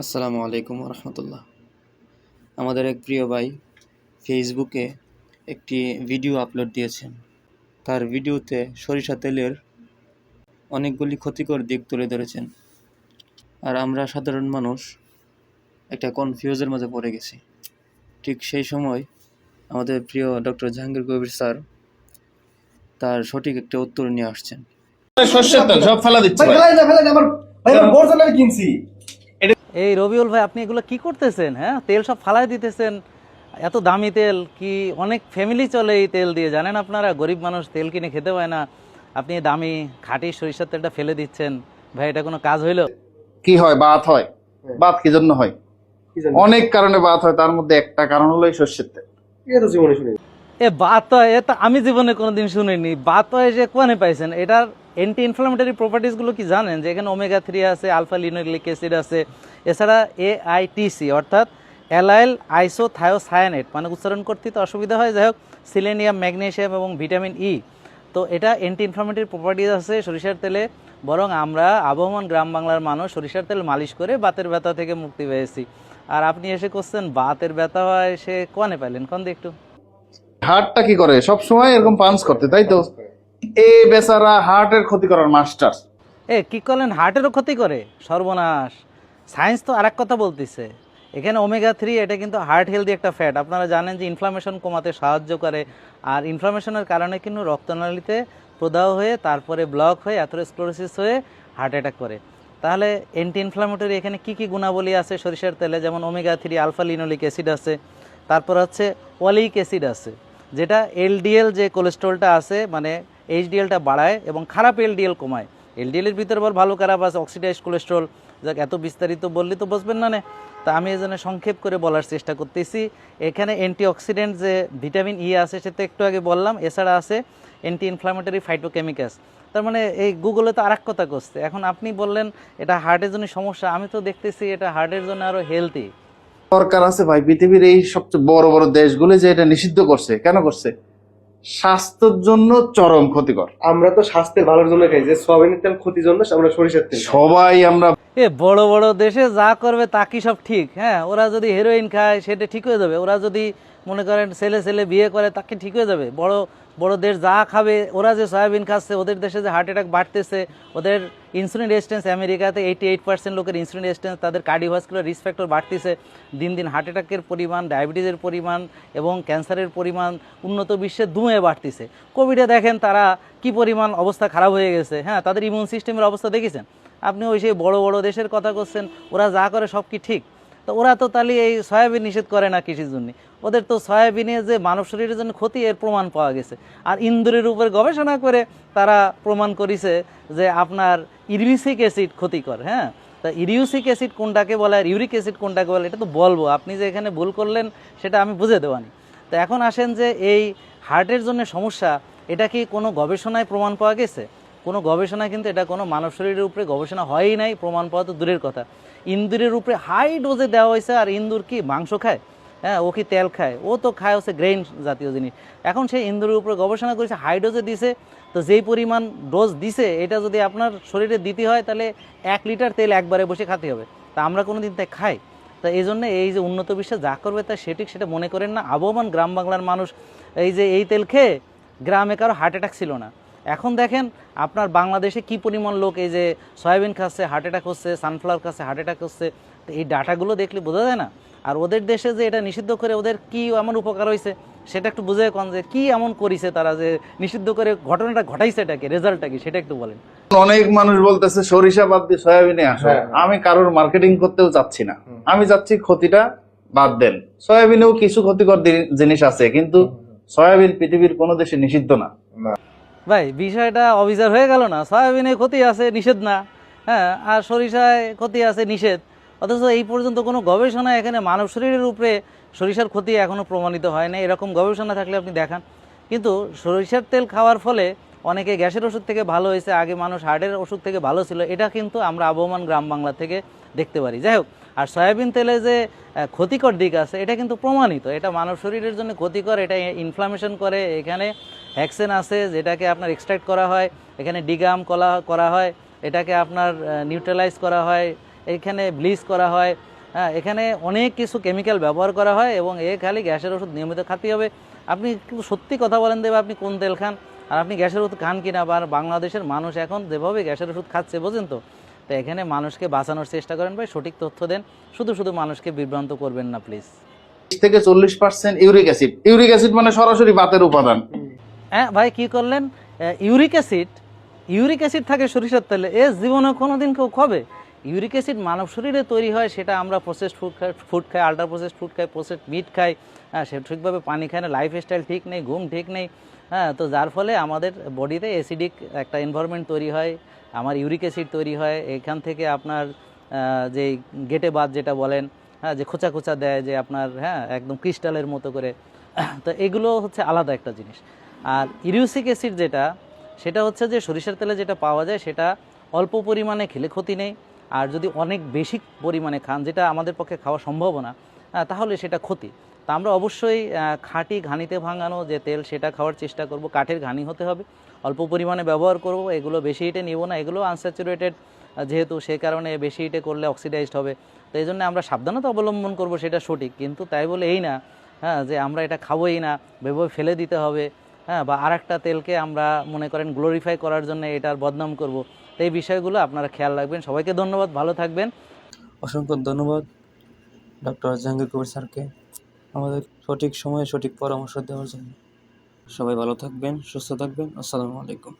আসসালামু আলাইকুম রহমতুল্লাহ আমাদের এক প্রিয় ভাই ফেসবুকে একটি ভিডিও আপলোড দিয়েছেন। তার ভিডিওতে সরিষা তেলের অনেকগুলি ক্ষতিকর দিক তুলে ধরেছেন। আর আমরা সাধারণ মানুষ একটা কনফিউজের মাঝে পড়ে গেছি। ঠিক সেই সময় আমাদের প্রিয় ডক্টর জাহাঙ্গীর কবির স্যার তার সঠিক একটা উত্তর নিয়ে আসছেন। সব ফেলা দিচ্ছে। কিনছি। এই রবিউল ভাই আপনি এগুলো কি করতেছেন হ্যাঁ? তেল সব ফালাই দিতেছেন। এত দামি তেল কি অনেক ফ্যামিলি চলে এই তেল দিয়ে। জানেন আপনারা গরিব মানুষ তেল কিনে খেতে পায় না। আপনি দামি খাঁটি সরিষার তেলটা ফেলে দিচ্ছেন। ভাই এটা কোনো কাজ হইল? কি হয়? বাত হয়। বাত কি জন্য হয় অনেক কারণে বাত হয়। তার মধ্যে একটা কারণ হলো এই শস্যের তেল। এটা তো জীবনে শুনি এ বাত হয় এ তো আমি জীবনে কোনোদিন শুনিনি। বাত হয় যে কোনে পাইছেন? এটার অ্যান্টি ইনফ্লামেটরি প্রপার্টিসগুলো কি জানেন? যে এখানে ওমেগা থ্রি আছে আলফা লিনোলিক অ্যাসিড আছে, এছাড়া এআইটিসি অর্থাৎ অ্যালাইল আইসো থায়োসায়ানেট মানে উচ্চারণ করতে তো অসুবিধা হয়। যাই হোক সিলেনিয়াম ম্যাগনেসিয়াম এবং ভিটামিন ই তো এটা অ্যান্টি ইনফ্লামেটরি প্রপার্টিস আছে সরিষার তেলে, বরং আমরা আবহমান গ্রাম বাংলার মানুষ সরিষার তেল মালিশ করে বাতের ব্যথা থেকে মুক্তি পেয়েছি। আর আপনি এসে করছেন, বাতের ব্যথা হয় সে কনে পাইলেন? কোন একটু। হার্টটা কি করে? সব সময় এরকম পাঞ্চ করতে, তাই তো? এ বেচারা হার্টের ক্ষতি করার মাস্টার। এ, কি করলেন? হার্টেরও ক্ষতি করে? সর্বনাশ। সায়েন্স তো আরেক কথা বলতেছে। এখানে ওমেগা থ্রি, এটা কিন্তু হার্ট হেলদি একটা ফ্যাট। আপনারা জানেন যে ইনফ্লামেশন কমাতে সাহায্য করে। আর ইনফ্লামেশনের কারণে কিন্তু রক্তনালীতে প্রদাহ হয়ে, তারপরে ব্লক হয়ে অ্যাথোরোস্ক্লোরোসিস হয়ে হার্ট অ্যাটাক করে। তাহলে অ্যান্টি ইনফ্লামেটরি এখানে কি কি গুণাবলী আছে? সরিষার তেলে যেমন omega three alpha linoleic acid আছে। তারপর হচ্ছে অলিক অ্যাসিড আছে। যেটা এলডিএল যে কোলেস্ট্রলটা আছে মানে এইচডিএলটা বাড়ায় এবং খারাপ এলডিএল কমায়। এলডিএলের ভিতরে আবার ভালো, খারাপ আছে অক্সিডাইজ কোলেস্ট্রল যাক, এত বিস্তারিত বললে তো বসবেন না নে। তা আমি এই জন্য সংক্ষেপ করে বলার চেষ্টা করতেছি। এখানে অ্যান্টিঅক্সিডেন্ট যে ভিটামিন ই আছে, সেটা একটু আগে বললাম, এছাড়া আছে অ্যান্টি ইনফ্লামেটরি ফাইটোকেমিক্যাস তার মানে এই গুগলে তো আরেক কথা করছে। এখন আপনি বললেন, এটা হার্টের জন্য সমস্যা, আমি তো দেখতেছি এটা হার্টের জন্য আরও হেলদি দরকার আছে ভাই, পৃথিবীর এই সবচেয়ে বড় বড় দেশগুলো যে এটা নিষিদ্ধ করছে। কেন করছে? স্বাস্থ্যের জন্য চরম ক্ষতিকর। আমরা তো স্বাস্থ্যের ভালোর জন্য খাই যে সোয়াবিনের তেল ক্ষতির জন্য আমরা সরিষার তেল সবাই আমরা এ বড় বড় দেশে যা করবে তা কি সব ঠিক? হ্যাঁ ওরা যদি হেরোইন খায় সেটা ঠিক হয়ে যাবে। ওরা যদি মনে করেন ছেলে ছেলে বিয়ে করে তাকে ঠিক হয়ে যাবে? বড় বড় দেশ যা খাবে, ওরা যে সয়াবিন খাচ্ছে, ওদের দেশে যে হার্ট অ্যাটাক বাড়তেছে, ওদের ইনসুলিন রেজিস্ট্যান্স আমেরিকাতে এইটি এইট পার্সেন্ট লোকের ইনসুলিন রেজিস্ট্যান্স তাদের কার্ডিওভাস্কুলার রিস্ক ফ্যাক্টর বাড়তেছে। দিন দিন হার্ট অ্যাটাকের পরিমাণ ডায়াবেটিসের পরিমাণ এবং ক্যান্সারের পরিমাণ উন্নত বিশ্বে দুয়ে বাড়তেছে। কোভিডে দেখেন তারা কি পরিমাণ অবস্থা খারাপ হয়ে গেছে। হ্যাঁ তাদের ইমিউন সিস্টেমের অবস্থা দেখেছেন? আপনি ওই সেই বড় বড় দেশের কথা করছেন, ওরা যা করে সব কি ঠিক? তো ওরা তো তাহলে এই সয়াবিন নিষেধ করে না কৃষির জন্য। ওদের তো সয়াবিনে যে মানব শরীরের জন্য ক্ষতি এর প্রমাণ পাওয়া গেছে। আর ইন্দুরের উপর গবেষণা করে তারা প্রমাণ করেছে যে আপনার ইউরিসিক অ্যাসিড ক্ষতিকর হ্যাঁ? তা ইউরিউসিক অ্যাসিড কোনটাকে বলে আর ইউরিক অ্যাসিড কোনটাকে বলে এটা তো বলব। আপনি যে এখানে ভুল করলেন সেটা আমি বুঝে দেওয়ানি। তো এখন আসেন যে এই হার্টের জন্য সমস্যা, এটা কি কোনো গবেষণায় প্রমাণ পাওয়া গেছে? কোনো গবেষণায় কিন্তু এটা কোনো মানব শরীরের উপরে গবেষণা হয়ই নাই, প্রমাণ পাওয়া তো দূরের কথা। ইন্দুরের উপরে হাই ডোজে দেওয়া হয়েছে, আর ইন্দুর কি মাংস খায়? হ্যাঁ ও কি তেল খায়? ও তো খায় হচ্ছে গ্রেইন জাতীয় জিনিস। এখন সেই ইন্দুরের উপরে গবেষণা করেছে হাই ডোজে দিছে, তো যেই পরিমাণ ডোজ দিছে, এটা যদি আপনার শরীরে দিতে হয়, তাহলে এক লিটার তেল একবারে বসে খেতে হবে। তা আমরা কোনো দিন তাই খাই। তা এই জন্য এই যে উন্নত বিশ্বে যা করবে তা সেটিক সেটা মনে করেন না। আবহমান গ্রাম বাংলার মানুষ এই যে এই তেল খেয়ে গ্রামে কারও হার্ট অ্যাটাক ছিল না। এখন দেখেন আপনার বাংলাদেশে কি পরিমাণ লোক এই যে সয়াবিন খাচ্ছে হার্ট অ্যাটাক হচ্ছে সানফ্লাওয়ার খাচ্ছে হার্ট অ্যাটাক হচ্ছে তো এই ডাটাগুলো দেখলে বোঝা যায় না? আর ওদের দেশে যে এটা নিষিদ্ধ করে ওদের কি এমন উপকার হয়েছে সেটা একটু বুঝে কোন যে কি এমন করেছে তারা যে নিষিদ্ধ করে ঘটনাটা ঘটাইছে এটাকে রেজাল্টটা কি সেটা একটু বলেন। অনেক মানুষ বলতেছে সরিষা বাদ দিয়ে সয়াবিনে আসো। হ্যাঁ। আমি কারোর মার্কেটিং করতেও চাচ্ছি না। আমি চাচ্ছি ক্ষতিটা বাদ দেন। সয়াবিনেও কিছু ক্ষতিকর জিনিস আছে কিন্তু সয়াবিন পৃথিবীর কোনো দেশে নিষিদ্ধ না। ভাই, বিষয়টা অবিচার হয়ে গেল না। সয়াবিনে ক্ষতি আছে, নিষেধ না। হ্যাঁ আর সরিষায় ক্ষতি আছে, নিষেধ। অথচ এই পর্যন্ত কোনো গবেষণা এখানে মানব শরীরের উপরে সরিষার ক্ষতি এখনও প্রমাণিত হয় না। এরকম গবেষণা থাকলে আপনি দেখান। কিন্তু সরিষার তেল খাওয়ার ফলে অনেকে গ্যাসের ওষুধ থেকে ভালো হয়েছে, আগে মানুষ হার্টের ওষুধ থেকে ভালো ছিল। এটা কিন্তু আমরা আবহমান গ্রাম বাংলা থেকে দেখতে পারি। যাই হোক আর সয়াবিন তেলে যে ক্ষতিকর দিক আছে, এটা কিন্তু প্রমাণিত। এটা মানব শরীরের জন্য ক্ষতিকর, এটা ইনফ্লামেশন করে। এখানে হ্যাক্সেন আছে, যেটাকে আপনার এক্সট্রাক্ট করা হয়। এখানে ডিগাম কলা, করা হয়। এটাকে আপনার নিউট্রালাইজ করা হয়। এখানে ব্লিচ করা হয়। হ্যাঁ এখানে অনেক কিছু কেমিক্যাল ব্যবহার করা হয় এবং এ খালি গ্যাসের ওষুধ নিয়মিত খাতে হবে। আপনি কিন্তু সত্যি কথা বলেন দেবে, আপনি কোন তেল খান? আর আপনি গ্যাসের ওষুধ খান কিনা? বা বাংলাদেশের মানুষ এখন যেভাবে গ্যাসের ওষুধ খাচ্ছে, বোঝেন তো? তো এখানে মানুষকে বাঁচানোর চেষ্টা করেন ভাই সঠিক তথ্য দেন। শুধু শুধু মানুষকে বিভ্রান্ত করবেন না প্লিজ থেকে চল্লিশ percent uric acid uric acid মানে সরাসরি বাতের উপাদান। হ্যাঁ ভাই কি করলেন? ইউরিক অ্যাসিড ইউরিক অ্যাসিড থাকে সরিষার তেলে এ জীবনে কোনোদিন কেউ খাবে? ইউরিক অ্যাসিড মানব শরীরে তৈরি হয়, সেটা আমরা প্রসেসড ফুড খাই ফুড খাই আল্ট্রা প্রসেসড ফুড খাই প্রসেসড মিট খাই হ্যাঁ সে ঠিকভাবে পানি খায় না লাইফ স্টাইল ঠিক নেই, ঘুম ঠিক নেই হ্যাঁ তো যার ফলে আমাদের বডিতে অ্যাসিডিক একটা এনভায়রনমেন্ট তৈরি হয়, আমার ইউরিক অ্যাসিড তৈরি হয়, এখান থেকে আপনার যে গেটে বাদ যেটা বলেন হ্যাঁ যে খোঁচা খোঁচা দেয়, যে আপনার হ্যাঁ একদম ক্রিস্টালের মতো করে, তো এগুলো হচ্ছে আলাদা একটা জিনিস। আর ইউরিউসিক অ্যাসিড যেটা, সেটা হচ্ছে যে সরিষার তেলে যেটা পাওয়া যায়, সেটা অল্প পরিমাণে খেলে ক্ষতি নেই আর যদি অনেক বেশি পরিমাণে খান, যেটা আমাদের পক্ষে খাওয়া সম্ভব না তাহলে সেটা ক্ষতি। তা আমরা অবশ্যই খাঁটি ঘানিতে ভাঙানো যে তেল, সেটা খাওয়ার চেষ্টা করব। কাঠের ঘানি হতে হবে। অল্প পরিমাণে ব্যবহার করব। এগুলো বেশি হিটে নিব না। এগুলো আনস্যাচুরেটেড যেহেতু সেই কারণে বেশি হিটে করলে অক্সিডাইজড হবে। তো এই জন্য আমরা সাবধানতা অবলম্বন করব সেটা সঠিক। কিন্তু তাই বলে এই না হ্যাঁ যে আমরা এটা খাবোই না, ভেবে ফেলে দিতে হবে। হ্যাঁ বা আর একটা তেলকে আমরা মনে করেন গ্লোরিফাই করার জন্য এটার বদনাম করব। তো এই বিষয়গুলো আপনারা খেয়াল রাখবেন। সবাইকে ধন্যবাদ, ভালো থাকবেন। অসংখ্য ধন্যবাদ, ডক্টর জাহাঙ্গীর কবির স্যারকে। আমাদের সঠিক সময়ে সঠিক পরামর্শ দেওয়ার জন্য। সবাই ভালো থাকবেন, সুস্থ থাকবেন। আসসালামু আলাইকুম।